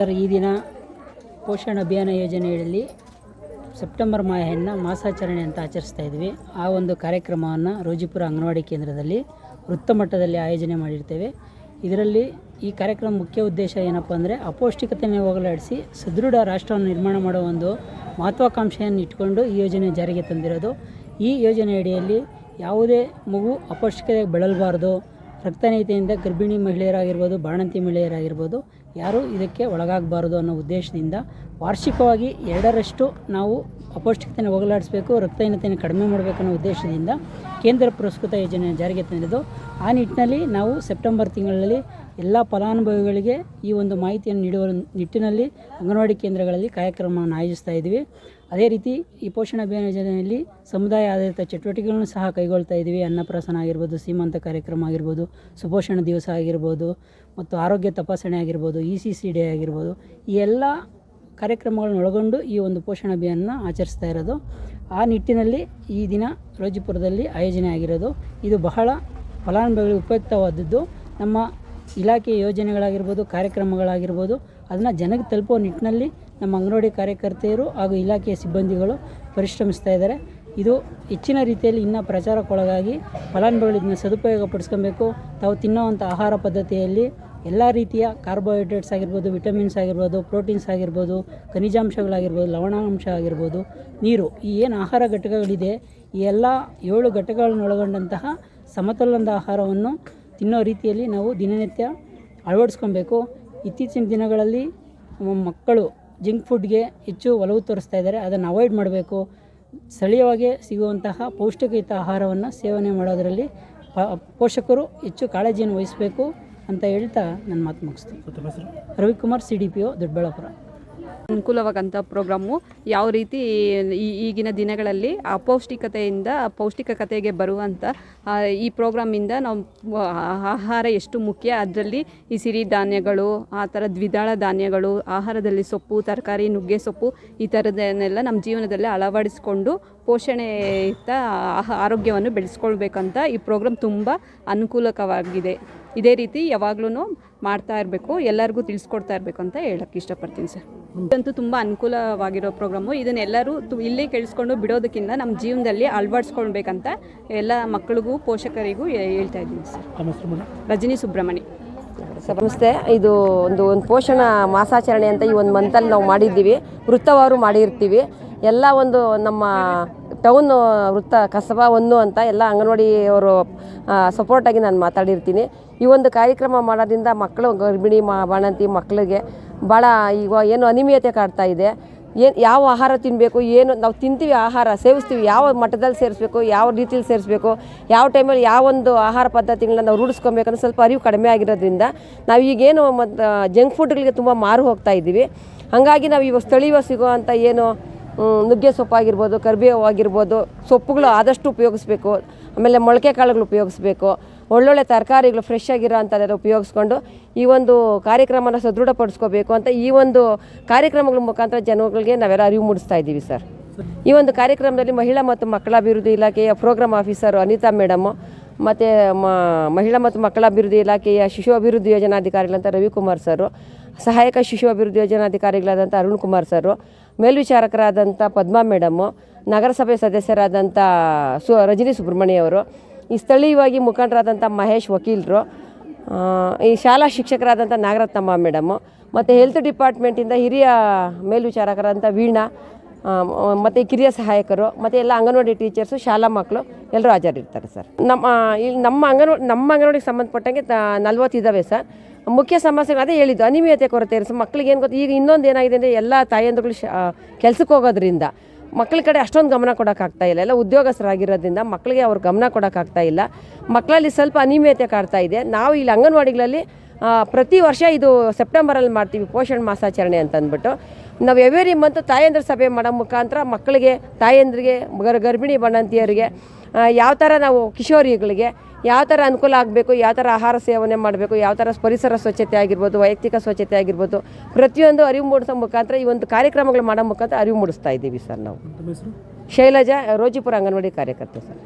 Sir, ಈ ದಿನ ಪೋಷಣ ಅಭಿಯಾನ ಯೋಜನೆಯಲ್ಲಿ ಸೆಪ್ಟೆಂಬರ್ ಮಾಹೆಯನ್ನು ಮಾಸಾಚರಣೆ ಅಂತ ಆಚರಿಸ್ತಾ ಇದ್ವಿ ಆ ಒಂದು ಕಾರ್ಯಕ್ರಮವನ್ನು ರೋಜಿಪುರ ಅಂಗನವಾಡಿ ಕೇಂದ್ರದಲ್ಲಿ ವೃತ್ತ ಮಟ್ಟದಲ್ಲಿ ಆಯೋಜನೆ ಮಾಡಿರ್ತೇವೆ. ಇದರಲ್ಲಿ ಈ ಕಾರ್ಯಕ್ರಮ ಮುಖ್ಯ ಉದ್ದೇಶ ಏನಪ್ಪ ಅಂದರೆ ಅಪೌಷ್ಟಿಕತೆಯನ್ನು ಹೋಗಲಾಡಿಸಿ ಸದೃಢ ರಾಷ್ಟ್ರವನ್ನು ನಿರ್ಮಾಣ ಮಾಡೋ ಒಂದು ಮಹತ್ವಾಕಾಂಕ್ಷೆಯನ್ನು ಇಟ್ಕೊಂಡು ಈ ಯೋಜನೆ ಜಾರಿಗೆ ತಂದಿರೋದು. ಈ ಯೋಜನೆ ಅಡಿಯಲ್ಲಿ ಯಾವುದೇ ಮಗು ಅಪೌಷ್ಟಿಕತೆ ಬೆಳಲ್ಬಾರ್ದು ರಕ್ತನೀತಿಯಿಂದ ಗರ್ಭಿಣಿ ಮಹಿಳೆಯರಾಗಿರ್ಬೋದು, ಬಾಣಂತಿ ಮಹಿಳೆಯರಾಗಿರ್ಬೋದು, ಯಾರೂ ಇದಕ್ಕೆ ಒಳಗಾಗಬಾರ್ದು ಅನ್ನೋ ಉದ್ದೇಶದಿಂದ ವಾರ್ಷಿಕವಾಗಿ ಎರಡರಷ್ಟು ನಾವು ಅಪೌಷ್ಟಿಕತೆಯನ್ನು ಹೋಗಲಾಡಿಸಬೇಕು ರಕ್ತಹೀನತೆಯನ್ನು ಕಡಿಮೆ ಮಾಡಬೇಕು ಅನ್ನೋ ಉದ್ದೇಶದಿಂದ ಕೇಂದ್ರ ಪುರಸ್ಕೃತ ಯೋಜನೆ ಜಾರಿಗೆ ತಂದಿದ್ದು, ಆ ನಿಟ್ಟಿನಲ್ಲಿ ನಾವು ಸೆಪ್ಟೆಂಬರ್ ತಿಂಗಳಲ್ಲಿ ಎಲ್ಲ ಫಲಾನುಭವಿಗಳಿಗೆ ಈ ಒಂದು ಮಾಹಿತಿಯನ್ನು ನೀಡುವ ನಿಟ್ಟಿನಲ್ಲಿ ಅಂಗನವಾಡಿ ಕೇಂದ್ರಗಳಲ್ಲಿ ಕಾರ್ಯಕ್ರಮವನ್ನು ಆಯೋಜಿಸ್ತಾ ಇದ್ದೀವಿ. ಅದೇ ರೀತಿ ಈ ಪೋಷಣ ಅಭಿಯಾನ ಯೋಜನೆಯಲ್ಲಿ ಸಮುದಾಯ ಆಧಾರಿತ ಚಟುವಟಿಕೆಗಳನ್ನು ಸಹ ಕೈಗೊಳ್ತಾ ಇದ್ದೀವಿ. ಅನ್ನಪ್ರಾಸನ ಆಗಿರ್ಬೋದು, ಸೀಮಂತ ಕಾರ್ಯಕ್ರಮ ಆಗಿರ್ಬೋದು, ಸುಪೋಷಣ ದಿವಸ ಆಗಿರ್ಬೋದು, ಮತ್ತು ಆರೋಗ್ಯ ತಪಾಸಣೆ ಆಗಿರ್ಬೋದು, ಇ ಸಿ ಸಿ ಡೇ ಆಗಿರ್ಬೋದು, ಈ ಎಲ್ಲ ಕಾರ್ಯಕ್ರಮಗಳನ್ನು ಒಳಗೊಂಡು ಈ ಒಂದು ಪೋಷಣ ಅಭಿಯಾನ ಆಚರಿಸ್ತಾ ಇರೋದು. ಆ ನಿಟ್ಟಿನಲ್ಲಿ ಈ ದಿನ ರೋಜಿಪುರದಲ್ಲಿ ಆಯೋಜನೆ ಆಗಿರೋದು. ಇದು ಬಹಳ ಫಲಾನುಭವಿಗಳಿಗೆ ಉಪಯುಕ್ತವಾದದ್ದು. ನಮ್ಮ ಇಲಾಖೆಯ ಯೋಜನೆಗಳಾಗಿರ್ಬೋದು, ಕಾರ್ಯಕ್ರಮಗಳಾಗಿರ್ಬೋದು, ಅದನ್ನು ಜನಕ್ಕೆ ತಲುಪೋ ನಿಟ್ಟಿನಲ್ಲಿ ನಮ್ಮ ಅಂಗನವಾಡಿ ಕಾರ್ಯಕರ್ತೆಯರು ಹಾಗೂ ಇಲಾಖೆಯ ಸಿಬ್ಬಂದಿಗಳು ಪರಿಶ್ರಮಿಸ್ತಾ ಇದ್ದಾರೆ. ಇದು ಹೆಚ್ಚಿನ ರೀತಿಯಲ್ಲಿ ಇನ್ನೂ ಪ್ರಚಾರಕ್ಕೊಳಗಾಗಿ ಫಲಾನುಭವಿಗಳು ಇದನ್ನ ಸದುಪಯೋಗ ಪಡಿಸ್ಕೊಬೇಕು. ತಾವು ತಿನ್ನುವಂಥ ಆಹಾರ ಪದ್ಧತಿಯಲ್ಲಿ ಎಲ್ಲ ರೀತಿಯ ಕಾರ್ಬೋಹೈಡ್ರೇಟ್ಸ್ ಆಗಿರ್ಬೋದು, ವಿಟಮಿನ್ಸ್ ಆಗಿರ್ಬೋದು, ಪ್ರೋಟೀನ್ಸ್ ಆಗಿರ್ಬೋದು, ಖನಿಜಾಂಶಗಳಾಗಿರ್ಬೋದು, ಲವಣಾಂಶ ಆಗಿರ್ಬೋದು, ನೀರು ಈ ಏನು ಆಹಾರ ಘಟಕಗಳಿದೆ, ಈ ಎಲ್ಲ ಏಳು ಘಟಕಗಳನ್ನು ಒಳಗೊಂಡಂತಹ ಸಮತೋಲನದ ಆಹಾರವನ್ನು ತಿನ್ನೋ ರೀತಿಯಲ್ಲಿ ನಾವು ದಿನನಿತ್ಯ ಅಳವಡಿಸ್ಕೊಬೇಕು. ಇತ್ತೀಚಿನ ದಿನಗಳಲ್ಲಿ ಮಕ್ಕಳು ಜಂಕ್ ಫುಡ್ಗೆ ಹೆಚ್ಚು ಒಲವು ತೋರಿಸ್ತಾ ಇದ್ದಾರೆ. ಅದನ್ನು ಅವಾಯ್ಡ್ ಮಾಡಬೇಕು. ಸ್ಥಳೀಯವಾಗಿ ಸಿಗುವಂತಹ ಪೌಷ್ಟಿಕಯುತ ಆಹಾರವನ್ನು ಸೇವನೆ ಮಾಡೋದರಲ್ಲಿ ಪ- ಪೋಷಕರು ಹೆಚ್ಚು ಕಾಳಜಿಯನ್ನು ವಹಿಸಬೇಕು ಅಂತ ಹೇಳ್ತಾ ನನ್ನ ಮಾತು ಮುಗಿಸ್ತೀನಿ. Ravikumar C D P O Doddaballapura. ಅನುಕೂಲವಾಗಂಥ programme. ಯಾವ ರೀತಿ ಈಗಿನ ದಿನಗಳಲ್ಲಿ ಅಪೌಷ್ಟಿಕತೆಯಿಂದ ಪೌಷ್ಟಿಕತೆಗೆ ಬರುವಂಥ ಈ ಪ್ರೋಗ್ರಾಮಿಂದ ನಾವು ಆಹಾರ ಎಷ್ಟು ಮುಖ್ಯ. ಅದರಲ್ಲಿ ಈ ಸಿರಿಧಾನ್ಯಗಳು ಆ ಥರ ದ್ವಿದಳ ಧಾನ್ಯಗಳು, ಆಹಾರದಲ್ಲಿ ಸೊಪ್ಪು, ತರಕಾರಿ, ನುಗ್ಗೆ ಸೊಪ್ಪು, ಈ ಥರದನ್ನೆಲ್ಲ ನಮ್ಮ ಜೀವನದಲ್ಲಿ ಅಳವಡಿಸಿಕೊಂಡು ಪೋಷಣೆಯುಕ್ತ ಆರೋಗ್ಯವನ್ನು ಬೆಳೆಸ್ಕೊಳ್ಬೇಕಂತ ಈ ಪ್ರೋಗ್ರಾಮ್ ತುಂಬ ಅನುಕೂಲಕವಾಗಿದೆ. ಇದೇ ರೀತಿ ಯಾವಾಗ್ಲೂ ಮಾಡ್ತಾ ಇರಬೇಕು. ಎಲ್ಲರಿಗೂ ತಿಳಿಸ್ಕೊಡ್ತಾ ಇರಬೇಕು ಅಂತ ಹೇಳಕ್ಕೆ ಇಷ್ಟಪಡ್ತೀನಿ ಸರ್. ಇದಂತೂ ತುಂಬ ಅನುಕೂಲವಾಗಿರೋ ಪ್ರೋಗ್ರಾಮು ಇದನ್ನೆಲ್ಲರೂ ತು ಇಲ್ಲೇ ಕೇಳಿಸ್ಕೊಂಡು ಬಿಡೋದಕ್ಕಿಂತ ನಮ್ಮ ಜೀವನದಲ್ಲಿ ಅಳವಡಿಸ್ಕೊಳ್ಬೇಕಂತ ಎಲ್ಲ ಮಕ್ಕಳಿಗೂ ಪೋಷಕರಿಗೂ ಹೇಳ್ತಾ ಇದ್ದೀನಿ ಸರ್. ರಜನಿ ಸುಬ್ರಹ್ಮಣಿ. ಸಂಸ್ಥೆ ಇದು ಒಂದು ಒಂದು ಪೋಷಣ ಮಾಸಾಚರಣೆ ಅಂತ ಈ ಒಂದು ಮಂತಲ್ಲಿ ನಾವು ಮಾಡಿದ್ದೀವಿ. ವೃತ್ತವಾರು ಮಾಡಿರ್ತೀವಿ. ಎಲ್ಲ ಒಂದು ನಮ್ಮ ಟೌನ್ ವೃತ್ತ, ಕಸಬಾ ಒಂದು ಅಂತ ಎಲ್ಲ ಅಂಗನವಾಡಿ ಅವರು ಸಪೋರ್ಟಾಗಿ ನಾನು ಮಾತಾಡಿರ್ತೀನಿ. ಈ ಒಂದು ಕಾರ್ಯಕ್ರಮ ಮಾಡೋದ್ರಿಂದ ಮಕ್ಕಳು ಗರ್ಭಿಣಿ ಮಾ, ಬಾಣಂತಿ ಮಕ್ಕಳಿಗೆ ಭಾಳ ಈಗ ಏನು ಅನಿಮಿಯತೆ ಕಾಡ್ತಾ ಇದೆ. ಏನು, ಯಾವ ಆಹಾರ ತಿನ್ನಬೇಕು ಏನು, ನಾವು ತಿಂತೀವಿ ಆಹಾರ, ಸೇವಿಸ್ತೀವಿ, ಯಾವ ಮಟ್ಟದಲ್ಲಿ ಸೇರಿಸ್ಬೇಕು, ಯಾವ ರೀತಿಯಲ್ಲಿ ಸೇರಿಸ್ಬೇಕು, ಯಾವ ಟೈಮಲ್ಲಿ ಯಾವ ಒಂದು ಆಹಾರ ಪದ್ಧತಿಗಳನ್ನ ನಾವು ರೂಢಿಸ್ಕೊಬೇಕಂದ್ರೆ ಸ್ವಲ್ಪ ಅರಿವು ಕಡಿಮೆ ಆಗಿರೋದ್ರಿಂದ ನಾವು ಈಗೇನು ಮತ್ತು ಜಂಕ್ ಫುಡ್ಗಳಿಗೆ ತುಂಬ ಮಾರು ಹೋಗ್ತಾ ಇದ್ದೀವಿ ಹಾಗಾಗಿ ನಾವು ಇವಾಗ ಸ್ಥಳೀಯ ಸಿಗುವಂಥ ಏನು ಮ್, ಸೊಪ್ಪು ಆಗಿರ್ಬೋದು ಕರಿಬೇವು ಆಗಿರ್ಬೋದು ಸೊಪ್ಪುಗಳು ಆದಷ್ಟು ಉಪಯೋಗಿಸ್ಬೇಕು. ಆಮೇಲೆ ಮೊಳಕೆ ಕಾಳುಗಳು ಉಪಯೋಗಿಸ್ಬೇಕು. ಒಳ್ಳೊಳ್ಳೆ ತರಕಾರಿಗಳು ಫ್ರೆಶ್ ಆಗಿರೋ ಅಂಥದ್ದೆಲ್ಲ ಉಪಯೋಗಿಸ್ಕೊಂಡು ಈ ಒಂದು ಕಾರ್ಯಕ್ರಮನ ಸದೃಢಪಡಿಸ್ಕೋಬೇಕು ಅಂತ ಈ ಒಂದು ಕಾರ್ಯಕ್ರಮಗಳ ಮುಖಾಂತರ ಜನಗಳಿಗೆ ನಾವೆಲ್ಲ ಅರಿವು ಮೂಡಿಸ್ತಾ ಇದ್ದೀವಿ ಸರ್. ಈ ಒಂದು ಕಾರ್ಯಕ್ರಮದಲ್ಲಿ ಮಹಿಳಾ ಮತ್ತು ಮಕ್ಕಳ ಅಭಿವೃದ್ಧಿ ಇಲಾಖೆಯ ಪ್ರೋಗ್ರಾಮ್ ಆಫೀಸರ್ ಅನಿತಾ ಮೇಡಮು ಮತ್ತು ಮಹಿಳಾ ಮತ್ತು ಮಕ್ಕಳ ಅಭಿವೃದ್ಧಿ ಇಲಾಖೆಯ ಶಿಶು ಅಭಿವೃದ್ಧಿ ಯೋಜನಾಧಿಕಾರಿಗಳಂತ ರವಿಕುಮಾರ್ ಸರು ಸಹಾಯಕ ಶಿಶು ಅಭಿವೃದ್ಧಿ ಯೋಜನಾಧಿಕಾರಿಗಳಾದಂಥ ಅರುಣ್ ಕುಮಾರ್ ಸರು ಮೇಲ್ವಿಚಾರಕರಾದಂಥ ಪದ್ಮಾ ಮೇಡಮು, ನಗರಸಭೆ ಸದಸ್ಯರಾದಂಥ ಸು, ರಜನಿ ಸುಬ್ರಹ್ಮಣ್ಯವರು ಈ ಸ್ಥಳೀಯವಾಗಿ ಮುಖಂಡರಾದಂಥ ಮಹೇಶ್ ವಕೀಲರು ಈ ಶಾಲಾ ಶಿಕ್ಷಕರಾದಂಥ ನಾಗರತ್ನಮ್ಮ ಮೇಡಮು, ಮತ್ತು ಹೆಲ್ತ್ ಡಿಪಾರ್ಟ್ಮೆಂಟಿಂದ ಹಿರಿಯ ಮೇಲ್ವಿಚಾರಕರಾದಂಥ ವೀಣಾ ಮತ್ತು ಕಿರಿಯ ಸಹಾಯಕರು, ಮತ್ತು ಎಲ್ಲ ಅಂಗನವಾಡಿ ಟೀಚರ್ಸು, ಶಾಲಾ ಮಕ್ಕಳು, ಎಲ್ಲರೂ ಹಾಜರಿರ್ತಾರೆ ಸರ್. ನಮ್ಮ ಇಲ್ಲಿ ನಮ್ಮ ಅಂಗನವಾಡಿ ನಮ್ಮ ಅಂಗನವಾಡಿಗೆ ಸಂಬಂಧಪಟ್ಟಂಗೆ ನಲ್ವತ್ತಿದ್ದಾವೆ ಸರ್. ಮುಖ್ಯ ಸಮಸ್ಯೆಗಳು ಅದೇ ಹೇಳಿದ್ದು, ಅನಿಮಿಯತೆ ಕೊರತೆ ಸರ್. ಮಕ್ಕಳಿಗೆ ಏನು ಗೊತ್ತು, ಈಗ ಇನ್ನೊಂದು ಏನಾಗಿದೆ ಅಂದರೆ ಎಲ್ಲ ತಾಯಂದಿಗಳು ಶ ಕೆಲ್ಸಕ್ಕೆ ಹೋಗೋದ್ರಿಂದ ಮಕ್ಕಳ ಕಡೆ ಅಷ್ಟೊಂದು ಗಮನ ಕೊಡೋಕ್ಕಾಗ್ತಾ ಇಲ್ಲ. ಎಲ್ಲ ಉದ್ಯೋಗಸ್ಥರಾಗಿರೋದ್ರಿಂದ ಮಕ್ಕಳಿಗೆ ಅವ್ರು ಗಮನ ಕೊಡೋಕ್ಕಾಗ್ತಾ ಇಲ್ಲ. ಮಕ್ಕಳಲ್ಲಿ ಸ್ವಲ್ಪ ಅನಿಮಿಯತೆ ಕಾಡ್ತಾ ಇದೆ. ನಾವು ಇಲ್ಲಿ ಅಂಗನವಾಡಿಗಳಲ್ಲಿ ಪ್ರತಿ ವರ್ಷ ಇದು ಸೆಪ್ಟೆಂಬರಲ್ಲಿ ಮಾಡ್ತೀವಿ ಪೋಷಣ ಮಾಸಾಚರಣೆ ಅಂತ ಅಂದ್ಬಿಟ್ಟು ನಾವು ಎವ್ರಿ ಮಂತ್ ತಾಯಂದ್ರ ಸಭೆ ಮಾಡೋ ಮುಖಾಂತರ ಮಕ್ಕಳಿಗೆ ತಾಯಂದ್ರಿಗೆ ಗರ್ ಗರ್ಭಿಣಿ ಬಣ್ಣಂತಿಯರಿಗೆ ಯಾವ ಥರ ನಾವು ಕಿಶೋರಿಗಳಿಗೆ ಯಾವ ಥರ ಅನುಕೂಲ ಆಗಬೇಕು ಯಾವ ಥರ ಆಹಾರ ಸೇವನೆ ಮಾಡಬೇಕು ಯಾವ ಥರ ಪರಿಸರ ಸ್ವಚ್ಛತೆ ಆಗಿರ್ಬೋದು ವೈಯಕ್ತಿಕ ಸ್ವಚ್ಛತೆ ಆಗಿರ್ಬೋದು ಪ್ರತಿಯೊಂದು ಅರಿವು ಮೂಡಿಸೋ ಮುಖಾಂತರ ಈ ಒಂದು ಕಾರ್ಯಕ್ರಮಗಳು ಮಾಡೋ ಮುಖಾಂತರ ಅರಿವು ಮೂಡಿಸ್ತಾ ಇದ್ದೀವಿ ಸರ್ ನಾವು. ಶೈಲಜಾ ರೋಜಿಪುರ ಅಂಗನವಾಡಿ ಕಾರ್ಯಕರ್ತೆ ಸರ್.